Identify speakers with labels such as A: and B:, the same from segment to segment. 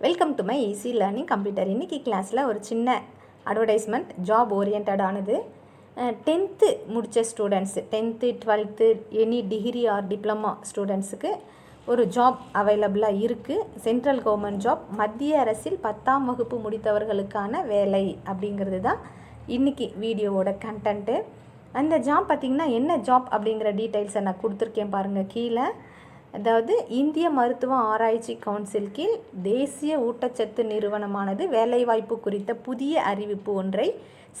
A: Welcome to my easy learning computer இன்றைக்கி கிளாஸில் ஒரு சின்ன அட்வர்டைஸ்மெண்ட் ஜாப் ஓரியன்டானது டென்த்து முடித்த students tenth twelfth any degree or diploma ஸ்டூடெண்ட்ஸுக்கு ஒரு ஜாப் அவைலபிளாக இருக்குது சென்ட்ரல் கவர்மெண்ட் ஜாப் மத்திய அரசில் பத்தாம் வகுப்பு முடித்தவர்களுக்கான வேலை அப்படிங்கிறது தான் இன்றைக்கி வீடியோவோட கண்டென்ட்டு அந்த ஜாப் பார்த்திங்கன்னா என்ன ஜாப் அப்படிங்கிற டீட்டெயில்ஸை நான் கொடுத்துருக்கேன் பாருங்கள் கீழே. அதாவது இந்திய மருத்துவ ஆராய்ச்சி கவுன்சில் கீழ் தேசிய ஊட்டச்சத்து நிறுவனமானது வேலைவாய்ப்பு குறித்த புதிய அறிவிப்பு ஒன்றை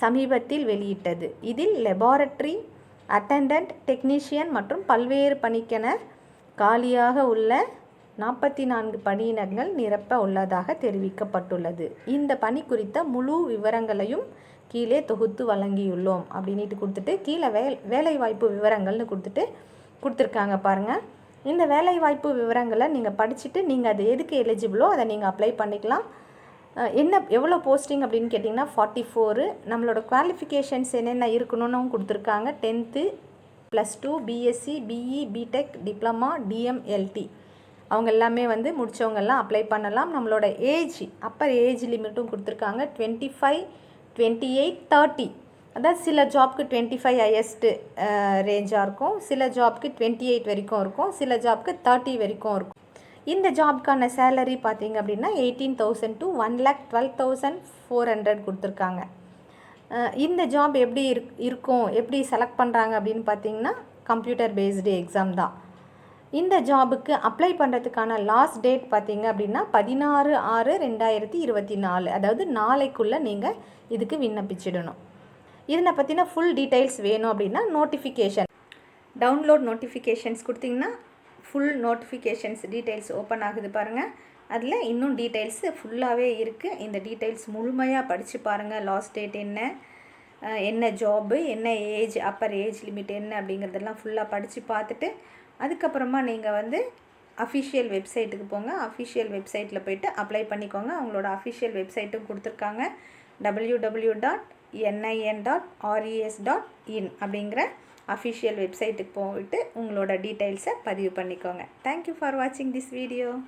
A: சமீபத்தில் வெளியிட்டது. இதில் லெபார்டரி அட்டண்டன்ட் டெக்னீஷியன் மற்றும் பல்வேறு பணிக்கென காலியாக உள்ள நாற்பத்தி நான்கு பணியினர்கள் நிரப்ப உள்ளதாக தெரிவிக்கப்பட்டுள்ளது. இந்த பணி குறித்த முழு விவரங்களையும் கீழே தொகுத்து வழங்கியுள்ளோம். அப்படின்ட்டு கொடுத்துட்டு கீழே வே வேலைவாய்ப்பு விவரங்கள்னு கொடுத்துட்டு கொடுத்துருக்காங்க பாருங்கள் இந்த வேலைவாய்ப்பு விவரங்களை நீங்கள் படிச்சுட்டு நீங்கள் அது எதுக்கு எலிஜிபிளோ அதை நீங்கள் அப்ளை பண்ணிக்கலாம். என்ன எவ்வளோ போஸ்டிங் அப்படின்னு கேட்டிங்கன்னா ஃபார்ட்டி ஃபோரு நம்மளோட குவாலிஃபிகேஷன்ஸ் என்னென்ன இருக்கணும்னு கொடுத்துருக்காங்க. Tenth plus two BSc BE BTech diploma DMLT அவங்க எல்லாமே வந்து முடித்தவங்கெல்லாம் அப்ளை பண்ணலாம். நம்மளோட ஏஜ் அப்பர் ஏஜ் லிமிட்டும் கொடுத்துருக்காங்க. Twenty five twenty eight thirty அதாவது சில ஜாப்க்கு டுவெண்ட்டி ஃபைவ் ஹையஸ்ட்டு ரேஞ்சாக இருக்கும். சில ஜாப்க்கு டுவெண்ட்டி எயிட் வரைக்கும் இருக்கும். சில ஜாப்க்கு தேர்ட்டி வரைக்கும் இருக்கும். இந்த ஜாப்க்கான சேலரி பார்த்தீங்க அப்படின்னா eighteen thousand to one lakh twelve thousand four hundred கொடுத்துருக்காங்க. இந்த ஜாப் எப்படி இருக் இருக்கும்? எப்படி செலக்ட் பண்ணுறாங்க அப்படின்னு பார்த்தீங்கன்னா கம்ப்யூட்டர் பேஸ்டு எக்ஸாம் தான். இந்த ஜாபுக்கு அப்ளை பண்ணுறதுக்கான லாஸ்ட் டேட் பார்த்தீங்க அப்படின்னா பதினாறு ஆறு ரெண்டாயிரத்தி இருபத்தி நாலு. அதாவது நாளைக்குள்ளே நீங்கள் இதுக்கு விண்ணப்பிச்சிடணும். இதனை பற்றின ஃபுல் டீட்டெயில்ஸ் வேணும் அப்படின்னா நோட்டிஃபிகேஷன் டவுன்லோட் நோட்டிஃபிகேஷன்ஸ் கொடுத்தீங்கன்னா ஃபுல் நோட்டிஃபிகேஷன்ஸ் டீட்டெயில்ஸ் ஓப்பன் ஆகுது பாருங்கள் அதில் இன்னும் டீட்டெயில்ஸு ஃபுல்லாகவே இருக்குது இந்த டீட்டெயில்ஸ் முழுமையாக படித்து பாருங்கள் லாஸ்ட் டேட் என்ன? என்ன ஜாபு என்ன ஏஜ் அப்பர் ஏஜ் லிமிட் என்ன? அப்படிங்கிறதெல்லாம் ஃபுல்லாக படித்து பார்த்துட்டு அதுக்கப்புறமா நீங்கள் வந்து அஃபிஷியல் வெப்சைட்டுக்கு போங்க. அஃபிஷியல் வெப்சைட்டில் போய்ட்டு அப்ளை பண்ணிக்கோங்க. அவங்களோட அஃபிஷியல் வெப்சைட்டும் கொடுத்துருக்காங்க. W W dot NIN dot RES dot in அப்படிங்கிற அஃபிஷியல் வெப்சைட்டுக்கு போயிட்டு உங்களோட டீட்டெயில்ஸை பதிவு பண்ணிக்கோங்க. தேங்க்யூ ஃபார் வாட்சிங் திஸ் வீடியோ